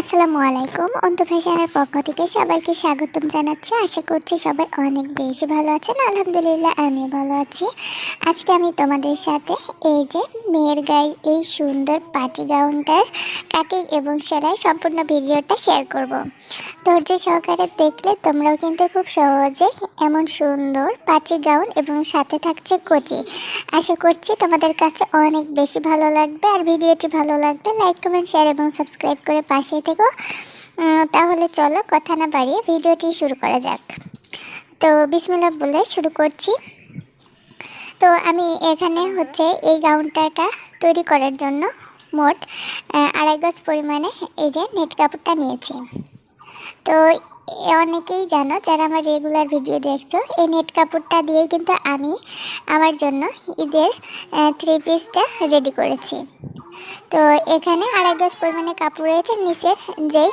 আসসালামু আলাইকুম। অন্ত ফ্যাশনের পক্ষ থেকে সবাইকে স্বাগতম জানাচ্ছি। আশা করছি সবাই অনেক বেশি ভালো আছেন। আলহামদুলিল্লাহ আমি ভালো আছি। আজকে আমি তোমাদের সাথে এই যে মেয়ের গায়ে এই সুন্দর পাটি গাউনটার কাটিং এবং সেলাই সম্পূর্ণ ভিডিওটা শেয়ার করব। ধৈর্য সহকারে দেখলে তোমরাও কিন্তু খুব সহজে এমন সুন্দর পাটি গাউন এবং সাথে থাকছে কোচি। আশা করছি তোমাদের কাছে অনেক বেশি ভালো লাগবে। আর ভিডিওটি ভালো লাগবে লাইক, কমেন্ট, শেয়ার এবং সাবস্ক্রাইব করে পাশে থেকো তাহলে চলো কথা না বাড়িয়ে ভিডিওটি শুরু করা যাক। তো বিসমিল্লা বলে শুরু করছি। তো আমি এখানে হচ্ছে এই গাউনটাটা তৈরি করার জন্য মোট আড়াই গজ পরিমাণে এই যে নেট কাপড়টা নিয়েছি। তো অনেকেই জানো যারা আমার রেগুলার ভিডিও দেখছ, এই নেট কাপড়টা দিয়েই কিন্তু আমি আমার জন্য ঈদের থ্রি পিসটা রেডি করেছি। তো এখানে আড়াই গজ পরিমাণে কাপড় রয়েছে, নিচের যেই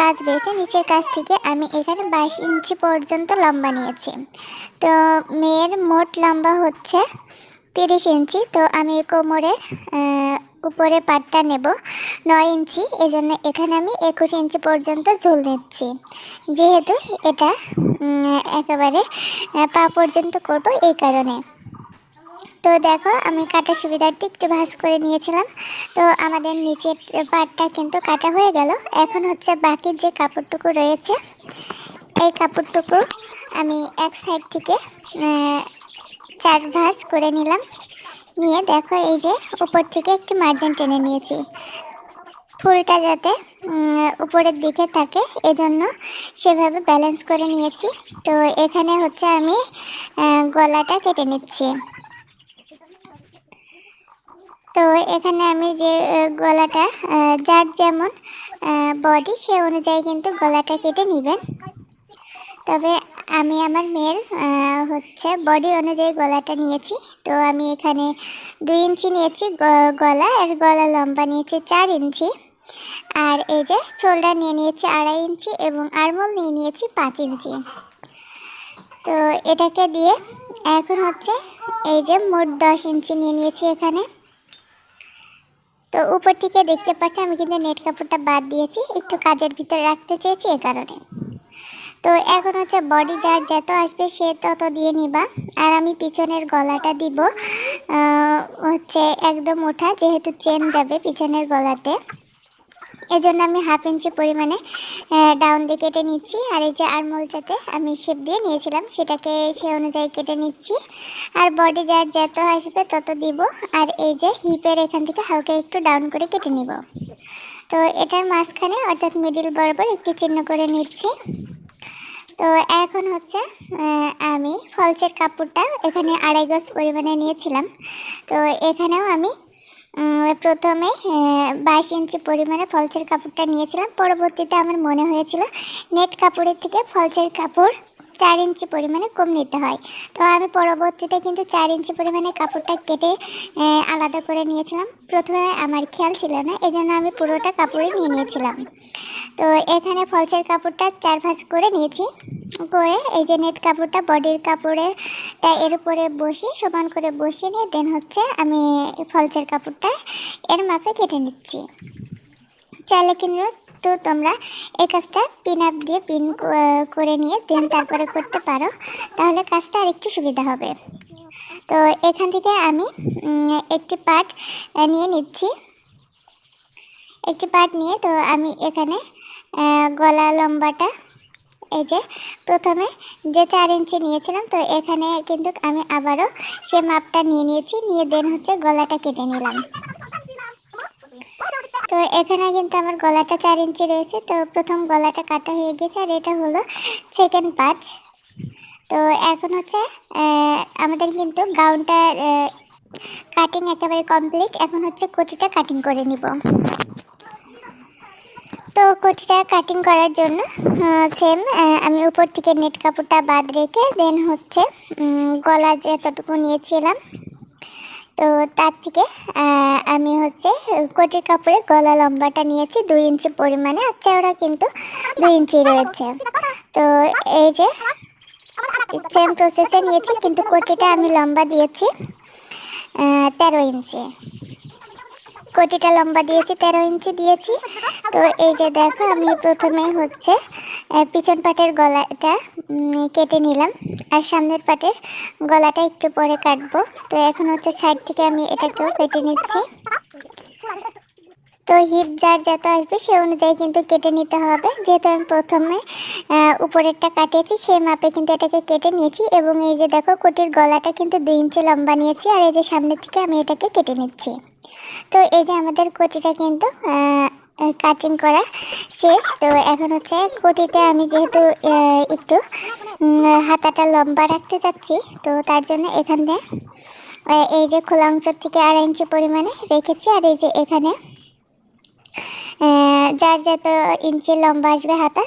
কাজ রয়েছে, নিচের কাজ থেকে আমি এখানে বাইশ ইঞ্চি পর্যন্ত লম্বা নিয়েছি। তো মেয়ের মোট লম্বা হচ্ছে তিরিশ ইঞ্চি, তো আমি কোমরের উপরে পাটটা নেব নয় ইঞ্চি, এজন্য এখানে আমি একুশ ইঞ্চি পর্যন্ত ঝোল নিচ্ছি। যেহেতু এটা একেবারে পা পর্যন্ত করব এই কারণে। তো দেখো, আমি কাটার সুবিধার্থে একটু ভাঁজ করে নিয়েছিলাম। তো আমাদের নিচের পাটটা কিন্তু কাটা হয়ে গেল। এখন হচ্ছে বাকি যে কাপড়টুকু রয়েছে, এই কাপড়টুকু আমি এক সাইড থেকে চার ভাঁজ করে নিলাম। নিয়ে দেখো এই যে উপর থেকে একটি মার্জিন টেনে নিয়েছি। ফুলটা যাতে উপরের দিকে থাকে, এজন্য সেভাবে ব্যালেন্স করে নিয়েছি। তো এখানে হচ্ছে আমি গলাটা কেটে নিচ্ছি। তো এখানে আমি যে গলাটা যার যেমন বডি সে অনুযায়ী কিন্তু গলাটা কেটে নেবেন। তবে আমি আমার মেয়ের হচ্ছে বডি অনুযায়ী গলাটা নিয়েছি। তো আমি এখানে দুই ইঞ্চি নিয়েছি গলা, আর গলা লম্বা নিয়েছি চার ইঞ্চি। আর এই যে শোল্ডার নিয়ে নিয়েছি আড়াই ইঞ্চি এবং আরমোল নিয়ে নিয়েছি পাঁচ ইঞ্চি। তো এটাকে দিয়ে এখন হচ্ছে এই যে মোট দশ ইঞ্চি নিয়ে নিয়েছি এখানে। তো উপর থেকে দেখতে পাচ্ছি আমি কিন্তু নেট কাপড়টা বাদ দিয়েছি, একটু কাজের ভিতরে রাখতে চেয়েছি এ কারণে। তো এখন হচ্ছে বডি যার যত আসবে সে তত দিয়ে নিবা। আর আমি পিছনের গলাটা দিব হচ্ছে একদম ওঠা, যেহেতু চেন যাবে পিছনের গলাতে। এজন্য আমি হাফ ইঞ্চি পরিমাণে ডাউন দিয়ে কেটে নিচ্ছি। আর এই যে আরমোলটাতে আমি শেপ দিয়ে নিয়েছিলাম, সেটাকে সে অনুযায়ী কেটে নিচ্ছি। আর বডি যার যত আসবে তত দিব। আর এই যে হিপের এখান থেকে হালকা একটু ডাউন করে কেটে নিব। তো এটার মাঝখানে, অর্থাৎ মিডিল বরাবর একটি চিহ্ন করে নিচ্ছি। তো এখন হচ্ছে আমি ফলসের কাপড়টা এখানে আড়াই গজ পরিমাণে নিয়েছিলাম। তো এখানেও আমি প্রথমে বাইশ ইঞ্চি পরিমাণে ফলসের কাপড়টা নিয়েছিলাম। পরবর্তীতে আমার মনে হয়েছিল নেট কাপড়ের থেকে ফলসের কাপড় চার ইঞ্চি পরিমাণে কম নিতে হয়। তো আমি পরবর্তীতে কিন্তু চার ইঞ্চি পরিমাণে কাপড়টা কেটে আলাদা করে নিয়েছিলাম। প্রথমে আমার খেয়াল ছিল না, এজন্য আমি পুরোটা কাপড়ই নিয়ে নিয়েছিলাম। তো এখানে ফলসের কাপড়টা চার ভাঁজ করে নিয়েছি। করে এই যে নেট কাপড়টা, বডির কাপড়ে এর উপরে বসে সমান করে বসিয়ে নিয়ে, দেন হচ্ছে আমি ফলসের কাপড়টা এর মাপে কেটে নিচ্ছি। চাইলে কিন্তু তো তোমরা এই কাজটা পিন আপ দিয়ে পিন করে নিয়ে দেন তারপরে করতে পারো। তাহলে কাজটা আরেকটু সুবিধা হবে। তো এখান থেকে আমি একটি পার্ট নিয়ে নিচ্ছি। একটি পার্ট নিয়ে তো আমি এখানে গলা লম্বাটা, এই যে প্রথমে যে চার ইঞ্চি নিয়েছিলাম, তো এখানে কিন্তু আমি আবারও সে মাপটা নিয়ে নিয়েছি, নিয়ে দেন হচ্ছে গলাটা কেটে নিলাম। তো এখানে কিন্তু আমার গলাটা চার ইঞ্চি রয়েছে। তো প্রথম গলাটা কাটা হয়ে গেছে আর এটা হলো সেকেন্ড পাঁচ তো এখন হচ্ছে আমাদের কিন্তু গাউনটার কাটিং একেবারে কমপ্লিট এখন হচ্ছে কোটিটা কাটিং করে নিব। তো কোটিটা কাটিং করার জন্য সেম আমি উপর থেকে নেট কাপড়টা বাদ রেখে দেন হচ্ছে গলা যতটুকু নিয়েছিলাম তো তার থেকে আমি হচ্ছে কোটির কাপড়ে গলা লম্বাটা নিয়েছি, দুই ইঞ্চি পরিমাণে, আর চেওড়া কিন্তু দুই ইঞ্চি রয়েছে। তো এই যে সেম প্রসেসে নিয়েছি, কিন্তু কোটিটা আমি লম্বা দিয়েছি তেরো ইঞ্চি। কোটিটা লম্বা দিয়েছি, তেরো ইঞ্চি দিয়েছি। তো এই যে দেখো, আমি প্রথমে হচ্ছে পিছন পাটের গলাটা কেটে নিলাম। আর সামনের পাটের গলাটা একটু পরে কাটবো। তো এখন হচ্ছে ছাইড থেকে আমি এটাকেও কেটে নিচ্ছি। তো হিপ যার যত আসবে, সে অনুযায়ী কিন্তু কেটে নিতে হবে। যেহেতু আমি প্রথমে উপরেরটা কাটিয়েছি, সেই মাপে কিন্তু এটাকে কেটে নিয়েছি এবং এই যে দেখো, কোটির গলাটা কিন্তু দুই ইঞ্চি লম্বা নিয়েছি আর এই যে সামনের থেকে আমি এটাকে কেটে নিচ্ছি। তো এই যে আমাদের কোটিটা কিন্তু কাটিং করা শেষ। তো এখন হচ্ছে কোটিতে আমি যেহেতু একটু হাতাটা লম্বা রাখতে চাচ্ছি তো তার জন্য এখান দিয়ে এই যে খোলা অংশ থেকে আড়াই ইঞ্চি পরিমাণে রেখেছি আর এই যে এখানে যার যত ইঞ্চি লম্বা আসবে হাতা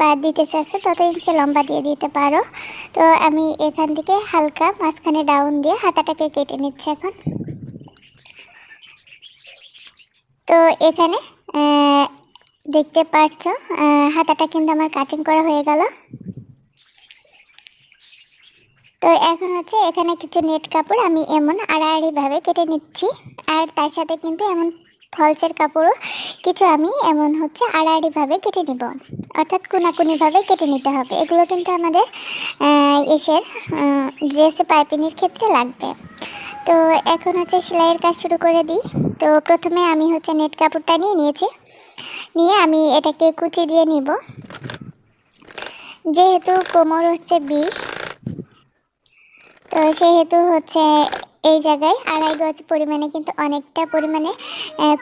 বা দিতে চাচ্ছে তত ইঞ্চি লম্বা দিয়ে দিতে পারো। তো আমি এখান থেকে হালকা মাঝখানে ডাউন দিয়ে হাতাটাকে কেটে নিচ্ছি এখন। তো এখানে দেখতে পাচ্ছো হাতাটা কিন্তু আমার কাটিং করা হয়ে গেল। তো এখন হচ্ছে এখানে কিছু নেট কাপড় আমি এমন আড়াআড়িভাবে কেটে নিচ্ছি, আর তার সাথে কিন্তু এমন ফলসের কাপড়ও কিছু আমি এমন হচ্ছে আড়াআড়িভাবে কেটে নিব। অর্থাৎ কোনাকুনিভাবে কেটে নিতে হবে। এগুলো কিন্তু আমাদের এসের ড্রেসে পাইপিংয়ের ক্ষেত্রে লাগবে। তো এখন হচ্ছে সেলাইয়ের কাজ শুরু করে দিই। তো প্রথমে আমি হচ্ছে নেট কাপড়টা নিয়ে নিয়েছি। নিয়ে আমি এটাকে কুচি দিয়ে নিব। যেহেতু কোমর হচ্ছে বিষ, তো সেহেতু হচ্ছে এই জায়গায় আড়াই গজ পরিমাণে কিন্তু অনেকটা পরিমাণে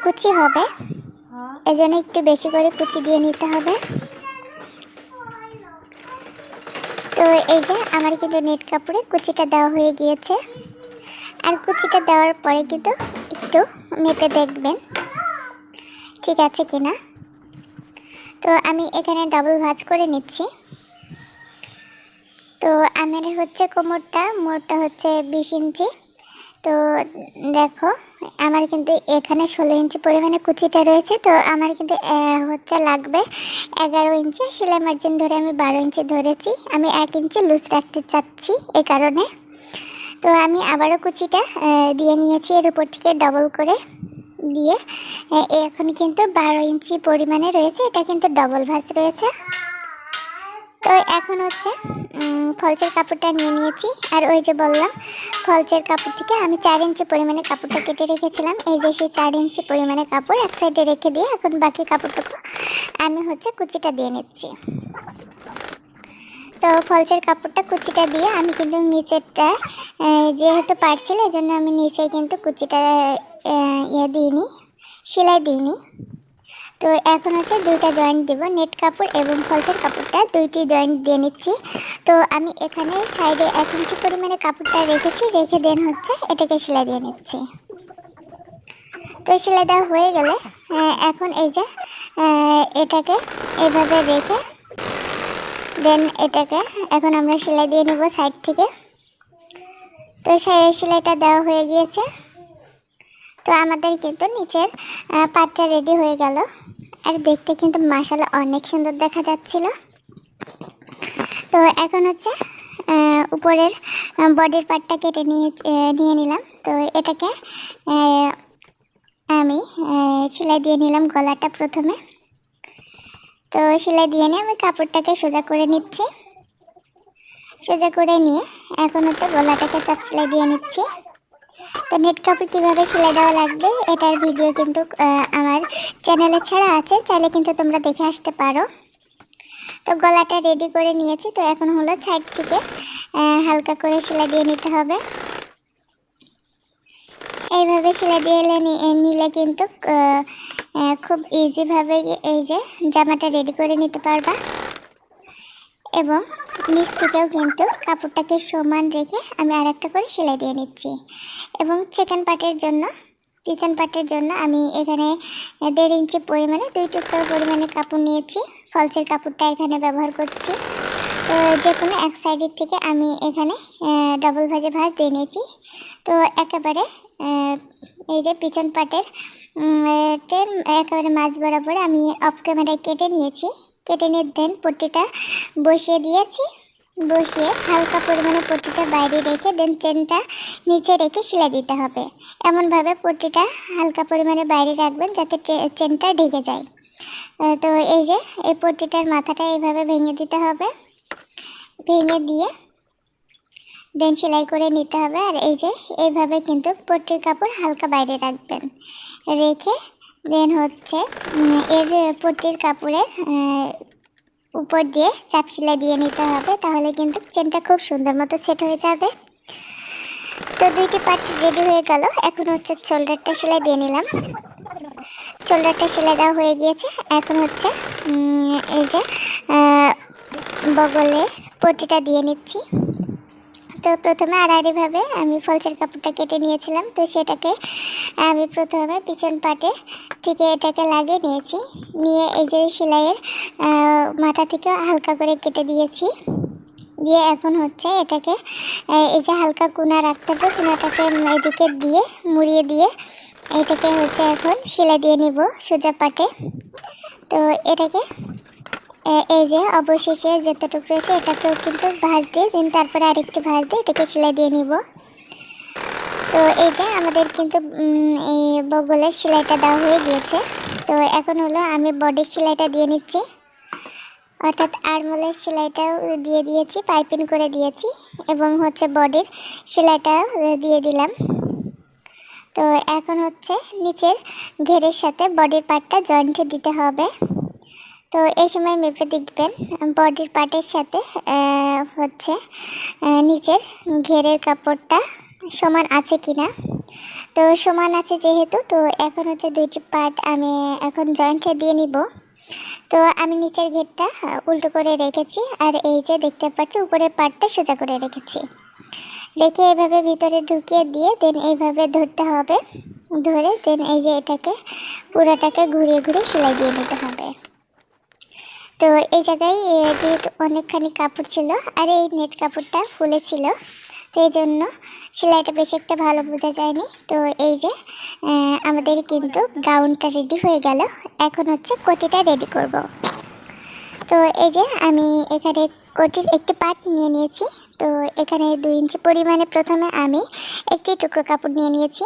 কুচি হবে। এজন্য একটু বেশি করে কুচি দিয়ে নিতে হবে। তো এই যে আমার কিন্তু নেট কাপড়ে কুচিটা দেওয়া হয়ে গিয়েছে। আর কুচিটা দেওয়ার পরে কিন্তু একটু মেপে দেখবেন, ঠিক আছে কিনা? তো আমি এখানে ডাবল ভাজ করে নিচ্ছি। তো আমার হচ্ছে কোমরটা মোটটা হচ্ছে বিশ ইঞ্চি। তো দেখো, আমার কিন্তু এখানে ষোলো ইঞ্চি পরিমাণে কুচিটা রয়েছে, তো আমার কিন্তু হচ্ছে লাগবে এগারো ইঞ্চি। সেলাই মার্জিন ধরে আমি বারো ইঞ্চি ধরেছি। আমি এক ইঞ্চি লুজ রাখতে চাচ্ছি এই কারণে। তো আমি আবারও কুচিটা দিয়ে নিয়েছি এর উপর থেকে ডবল করে দিয়ে। এখন কিন্তু বারো ইঞ্চি পরিমাণে রয়েছে। এটা কিন্তু ডবল ভাঁজ রয়েছে। তো এখন হচ্ছে ফলসের কাপড়টা নিয়ে নিয়েছি। আর ওই যে বললাম ফলসের কাপড় থেকে আমি চার ইঞ্চি পরিমাণে কাপড়টা কেটে রেখেছিলাম। এই যে সেই চার ইঞ্চি পরিমাণে কাপড় এক সাইডে রেখে দিয়ে এখন বাকি কাপড়টুকু আমি হচ্ছে কুচিটা দিয়ে নিচ্ছি। তো ফলসের কাপড়টা কুচিটা দিয়ে আমি কিন্তু নিচেরটা যেহেতু পারছিল এই জন্য আমি নিচে কিন্তু কুচিটা ইয়ে দিইনি, সেলাই দিইনি। তো এখন হচ্ছে দুইটা জয়েন্ট দিব নেট কাপড় এবং ফলসের কাপড়টা, দুইটি জয়েন্ট দিয়ে নিচ্ছি। তো আমি এখানে সাইডে এক ইঞ্চি পরিমাণে কাপড়টা রেখেছি, রেখে দেন হচ্ছে এটাকে সেলাই দিয়ে নিচ্ছি। তো সেলাই দেওয়া হয়ে গেলে এখন এই যে এটাকে এভাবে রেখে দেন এটাকে এখন আমরা সেলাই দিয়ে নেব সাইড থেকে। তো সেলাইটা দেওয়া হয়ে গিয়েছে। তো আমাদের কিন্তু নিচের পাটটা রেডি হয়ে গেল। আর দেখতে কিন্তু মাসালা অনেক সুন্দর দেখা যাচ্ছিল। তো এখন হচ্ছে উপরের বডির পার্টটা কেটে নিয়ে নিয়ে নিলাম। তো এটাকে আমি সেলাই দিয়ে নিলাম গলাটা প্রথমে। তো সেলাই দিয়ে নিয়ে আমি কাপড়টাকে সোজা করে নিচ্ছি। সোজা করে নিয়ে এখন হচ্ছে গলাটাকে চাপ সেলাই দিয়ে নিচ্ছি। তো নেট কাপড় কীভাবে সেলাই দেওয়া লাগবে, এটার ভিডিও কিন্তু আমার চ্যানেলে ছাড়া আছে, চাইলে কিন্তু তোমরা দেখে আসতে পারো। তো গলাটা রেডি করে নিয়েছি, তো এখন হলো সাইড থেকে হালকা করে সেলাই দিয়ে নিতে হবে। এইভাবে সেলাই দিয়ে নিলে কিন্তু খুব ইজিভাবে এই যে জামাটা রেডি করে নিতে পারবা। এবং নিচ থেকেও কিন্তু কাপড়টাকে সমান রেখে আমি আর একটা করে সেলাই দিয়ে নিচ্ছি। এবং সেকেন্ড পার্টের জন্য কিচেন পার্টের জন্য আমি এখানে দেড় ইঞ্চি পরিমাণে, দুই টুকরো পরিমাণে কাপড় নিয়েছি। ফলসের কাপড়টা এখানে ব্যবহার করছি। তো যে কোনো এক সাইডের থেকে আমি এখানে ডবল ভাজে ভাজ দিয়ে নিয়েছি। তো একেবারে এই যে পিছন পাটের একেবারে মাঝ বরাবর আমি অফ ক্যামেরায় কেটে নিয়েছি। কেটে নিয়ে দেন পট্টিটা বসিয়ে দিয়েছি। বসিয়ে হালকা পরিমাণে পট্টিটা বাইরে রেখে, দেন চেনটা নিচে রেখে সেলাই দিতে হবে। এমনভাবে পট্টিটা হালকা পরিমাণে বাইরে রাখবেন যাতে চেনটা ঢেকে যায়। তো এই যে, এই পট্টিটার মাথাটা এইভাবে ভেঙে দিতে হবে। ভেঙে দিয়ে দেন সেলাই করে নিতে হবে। আর এই যে, এইভাবে কিন্তু পট্টির কাপড় হালকা বাইরে রাখবেন। রেখে দেন হচ্ছে এর পট্টির কাপড়ের উপর দিয়ে চাপ সেলাই দিয়ে নিতে হবে, তাহলে কিন্তু চেনটা খুব সুন্দর মতো সেট হয়ে যাবে। তো দুইটি পার্ট রেডি হয়ে গেল, এখন হচ্ছে শোল্ডারটা সেলাই দিয়ে নিলাম। শোল্ডারটা সেলাই দেওয়া হয়ে গিয়েছে, এখন হচ্ছে এই যে বগলে পট্টিটা দিয়ে নিচ্ছি। তো প্রথমে আড়াআড়িভাবে আমি ফলসের কাপড়টা কেটে নিয়েছিলাম, তো সেটাকে আমি প্রথমে পিছন পাটে থেকে এটাকে লাগিয়ে নিয়েছি। নিয়ে এই যে সেলাইয়ের মাথা থেকে হালকা করে কেটে দিয়েছি। দিয়ে এখন হচ্ছে এটাকে এই যে হালকা কোনা রাখতে হবে, কোনাটাকে এদিকে দিয়ে, মুড়িয়ে দিয়ে এটাকে হচ্ছে এখন সেলাই দিয়ে নিব সোজা পাটে। তো এটাকে এই যে অবশেষে যেতটুকু রয়েছে এটাকেও কিন্তু ভাঁজ দিয়ে দিন, তারপরে আরেকটি ভাঁজ দিয়ে এটাকে সেলাই দিয়ে নিব। তো এই যে আমাদের কিন্তু এই বগলের সেলাইটা দেওয়া হয়ে গিয়েছে। তো এখন হলো আমি বডির সেলাইটা দিয়ে নিচ্ছি। অর্থাৎ আরমোলের সেলাইটাও দিয়ে দিয়েছি, পাইপিং করে দিয়েছি, এবং হচ্ছে বডির সেলাইটাও দিয়ে দিলাম। তো এখন হচ্ছে নিচের ঘেরের সাথে বডির পার্টটা জয়েন্টে দিতে হবে। তো এই সময় মেপে দেখবেন, বডির পার্টের সাথে হচ্ছে নিচের ঘেরের কাপড়টা সমান আছে কিনা। তো সমান আছে যেহেতু, তো এখন হচ্ছে দুইটি পার্ট আমি এখন জয়েন্টে দিয়ে নিব। তো আমি নিচের ঘেরটা উল্টো করে রেখেছি, আর এই যে দেখতে পাচ্ছি উপরের পার্টটা সোজা করে রেখেছি। রেখে এভাবে ভিতরে ঢুকিয়ে দিয়ে দেন এইভাবে ধরতে হবে। ধরে দেন এই যে এটাকে, পুরোটাকে ঘুরিয়ে ঘুরিয়ে সেলাই দিয়ে নিতে হবে। তো এই জায়গায় যেহেতু অনেকখানি কাপড় ছিল, আর এই নেট কাপড়টা ফুলে ছিল, তো এই জন্য সেলাইটা বেশ একটা ভালো বোঝা যায়নি। তো এই যে আমাদের কিন্তু গাউনটা রেডি হয়ে গেল। এখন হচ্ছে কোটিটা রেডি করব। তো এই যে, আমি এখানে কোটির একটি পার্ট নিয়ে নিয়েছি। তো এখানে দুই ইঞ্চি পরিমাণে প্রথমে আমি একটি টুকরো কাপড় নিয়ে নিয়েছি।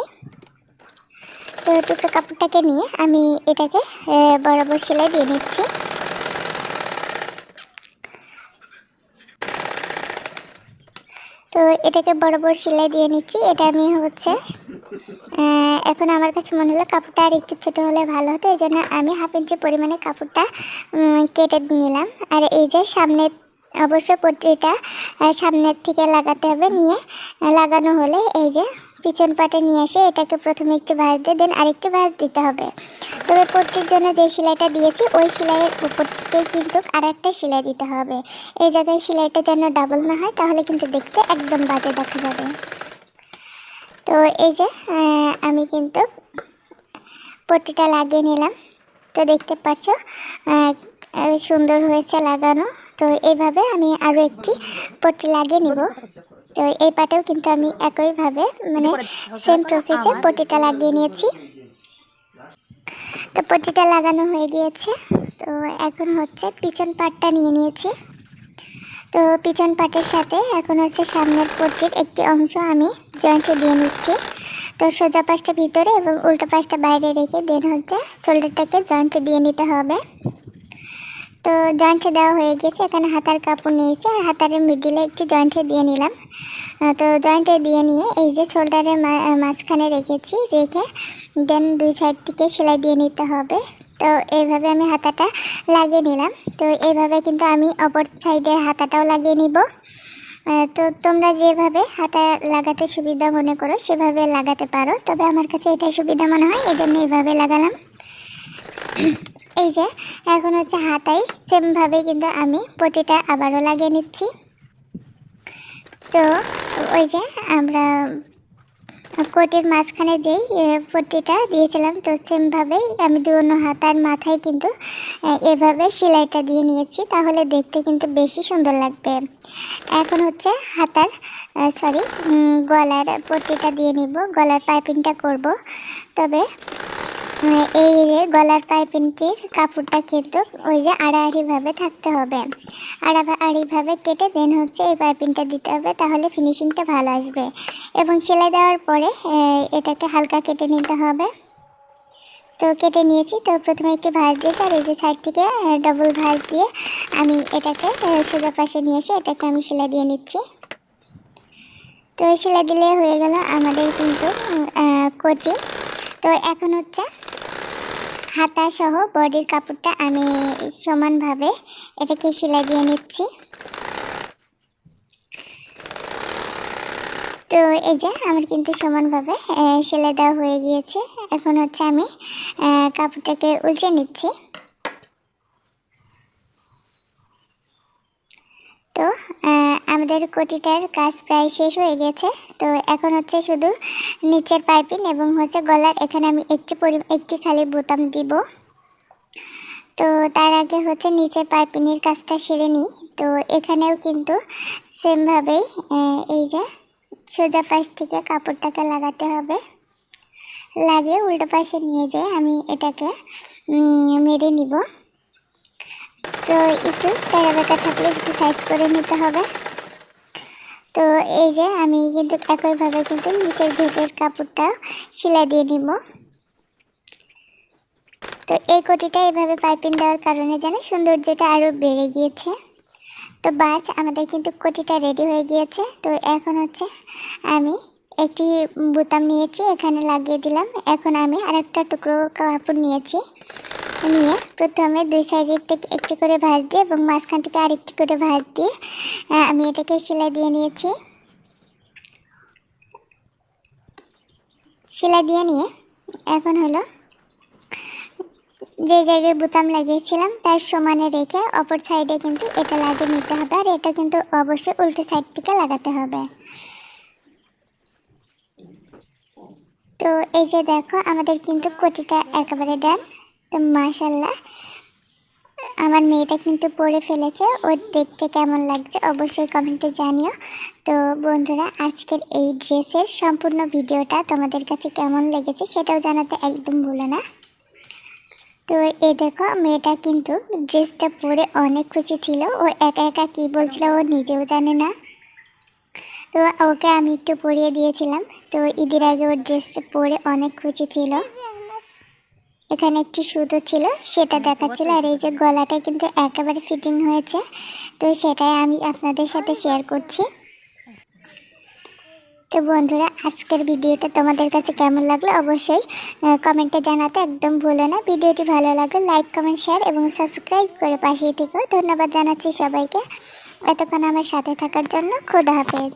তো টুকরো কাপড়টাকে নিয়ে আমি এটাকে বরাবর সেলাই দিয়ে নিচ্ছি তো এটাকে বরাবর সেলাই দিয়ে নিচ্ছি। এটা আমি হচ্ছে এখন আমার কাছে মনে হলো কাপড়টা আর একটু ছোটো হলে ভালো হতো। এই জন্য আমি হাফ ইঞ্চি পরিমাণে কাপড়টা কেটে নিলাম। আর এই যে সামনে অবশ্য পট্টিটা সামনের থেকে লাগাতে হবে নিয়ে। লাগানো হলে এই যে পিছন পাটে নিয়ে এসে এটাকে প্রথমে একটু ভাঁজ দিয়ে দেন আরেকটু ভাঁজ দিতে হবে। তবে পট্টির জন্য যে সেলাইটা দিয়েছি, ওই সেলাইয়ের উপর থেকেই কিন্তু আর একটা সেলাই দিতে হবে। এই জায়গায় সেলাইটা যেন ডাবল না হয়, তাহলে কিন্তু দেখতে একদম বাজে দেখা যাবে। তো এই যে আমি কিন্তু পট্টিটা লাগিয়ে নিলাম। তো দেখতে পাচ্ছ সুন্দর হয়েছে লাগানো। তো এইভাবে আমি আরও একটি পট্টি লাগিয়ে নিব। তো এই পাটেও কিন্তু আমি একইভাবে মানে সেম প্রসেসে পট্টিটা লাগিয়ে নিয়েছি। তো পট্টিটা লাগানো হয়ে গিয়েছে। তো এখন হচ্ছে পিছন পাটটা নিয়ে নিয়েছি। তো পিছন পাটের সাথে এখন হচ্ছে সামনের পট্টির একটি অংশ আমি জয়েন্টে দিয়ে নিচ্ছি। তো সোজা পাশটা ভিতরে এবং উল্টো পাশটা বাইরে রেখে দেন হচ্ছে শোল্ডারটাকে জয়েন্টে দিয়ে নিতে হবে। তো জয়েন্টে দেওয়া হয়ে গেছে। এখানে হাতার কাপড় নিয়েছি আর হাতারের মিডিলে একটি জয়েন্টে দিয়ে নিলাম। তো জয়েন্টে দিয়ে নিয়ে এই যে শোল্ডারের মাঝখানে রেখেছি, রেখে দেন দুই সাইড থেকে সেলাই দিয়ে নিতে হবে। তো এইভাবে আমি হাতাটা লাগিয়ে নিলাম। তো এইভাবে কিন্তু আমি অপর সাইডের হাতাটাও লাগিয়ে নিব। তো তোমরা যেভাবে হাতা লাগাতে সুবিধা মনে করো, সেভাবে লাগাতে পারো। তবে আমার কাছে এটাই সুবিধা মনে হয় এই জন্য এইভাবে লাগালাম। এই যে, এখন হচ্ছে হাতাই সেমভাবে কিন্তু আমি পটিটা আবারও লাগিয়ে নিচ্ছি। তো ওই যে আমরা কোটের মাঝখানে যেই পট্টিটা দিয়েছিলাম, তো সেমভাবেই আমি দুনো হাতার মাথায় কিন্তু এভাবে সেলাইটা দিয়ে নিয়েছি, তাহলে দেখতে কিন্তু বেশি সুন্দর লাগবে। এখন হচ্ছে হাতার সরি গলার পট্টিটা দিয়ে নিব, গলার পাইপিংটা করব। তবে এই যে গলার পাইপিংটির কাপড়টা কিন্তু ওই যে আড়াআড়িভাবে থাকতে হবে। আড়াআড়িভাবে কেটে দেন হচ্ছে এই পাইপিংটা দিতে হবে, তাহলে ফিনিশিংটা ভালো আসবে। এবং সেলাই দেওয়ার পরে এটাকে হালকা কেটে নিতে হবে। তো কেটে নিয়েছি, তো প্রথমে একটু ভাঁজ দিয়েছি, আর এই যে সাইড থেকে ডবল ভাঁজ দিয়ে আমি এটাকে সোজা পাশে নিয়ে এসে এটাকে আমি সেলাই দিয়ে নিচ্ছি। তো সেলাই দিলে হয়ে গেল আমাদের কিন্তু কোটি তো এখন হচ্ছে হাতা সহ বডির কাপড়টা আমি সমানভাবে এটাকে সেলাই দিয়ে নিচ্ছি। তো এই যে আমার কিন্তু সমানভাবে সেলাই দেওয়া হয়ে গিয়েছে। এখন হচ্ছে আমি কাপড়টাকে উল্টে নিচ্ছি। তো আমাদের কোটিটার কাজ প্রায় শেষ হয়ে গেছে। তো এখন হচ্ছে শুধু নিচের পাইপিং এবং হচ্ছে গলার এখানে আমি একটি পরি, একটি খালি বোতাম দিব। তো তার আগে হচ্ছে নিচের পাইপিংয়ের কাজটা সেরে নিই। তো এখানেও কিন্তু সেমভাবেই এই যে সোজা পাশ থেকে কাপড়টাকে লাগাতে হবে। লাগিয়ে উল্টো পাশে নিয়ে যেয়ে আমি এটাকে মেরে নিব। তো একটু তেরা বেকা থাকলে একটু সাইজ করে নিতে হবে। তো এই যে আমি কিন্তু একইভাবে কিন্তু নিচের ঘেটের কাপড়টা সেলাই দিয়ে নিব। তো এই কোটিটা এইভাবে পাইপিং দেওয়ার কারণে যেন সৌন্দর্যটা আরও বেড়ে গিয়েছে। তো বাস, আমাদের কিন্তু কোটিটা রেডি হয়ে গিয়েছে। তো এখন হচ্ছে আমি একটি বোতাম নিয়েছি, এখানে লাগিয়ে দিলাম। এখন আমি আরেকটা টুকরো কাপড় নিয়েছি। নিয়ে প্রথমে দুই সাইডের থেকে একটু করে ভাঁজ দিয়ে এবং মাঝখান থেকে আরেকটি করে ভাঁজ দিয়ে আমি এটাকে সেলাই দিয়ে নিয়েছি। সেলাই দিয়ে নিয়ে এখন হলো যে জায়গায় বোতাম লাগিয়েছিলাম তার সমানে রেখে অপর সাইডে কিন্তু এটা লাগিয়ে নিতে হবে আর এটা কিন্তু অবশ্যই উল্টো সাইড থেকে লাগাতে হবে। তো এই যে দেখো আমাদের কিন্তু কোটিটা একেবারে ডান তো মাশাল্লাহ আমার মেয়েটা কিন্তু পরে ফেলেছে, ওর দেখতে কেমন লাগছে অবশ্যই কমেন্টে জানিও। তো বন্ধুরা, আজকের এই ড্রেসের সম্পূর্ণ ভিডিওটা তোমাদের কাছে কেমন লেগেছে সেটাও জানাতে একদম ভুলো না। তো এ দেখো, মেয়েটা কিন্তু ড্রেসটা পরে অনেক খুশি ছিল, ও একা একা কী বলছিল ও নিজেও জানে না। তো ওকে আমি একটু পরিয়ে দিয়েছিলাম, তো ঈদের আগে ওর ড্রেসটা পরে অনেক খুশি ছিল। এখানে একটি সুতো ছিল সেটা দেখাচ্ছিল। আর এই যে গলাটা কিন্তু একেবারে ফিটিং হয়েছে তো সেটাই আমি আপনাদের সাথে শেয়ার করছি। তো বন্ধুরা আজকের ভিডিওটা তোমাদের কাছে কেমন লাগল অবশ্যই কমেন্টে জানাতে একদম ভুলো না। ভিডিওটি ভালো লাগলে লাইক কমেন্ট শেয়ার এবং সাবস্ক্রাইব করে পাশেই থেকেও ধন্যবাদ জানাচ্ছি সবাইকে। এতক্ষণ আমার সাথে থাকার জন্য খোদা হাফেজ।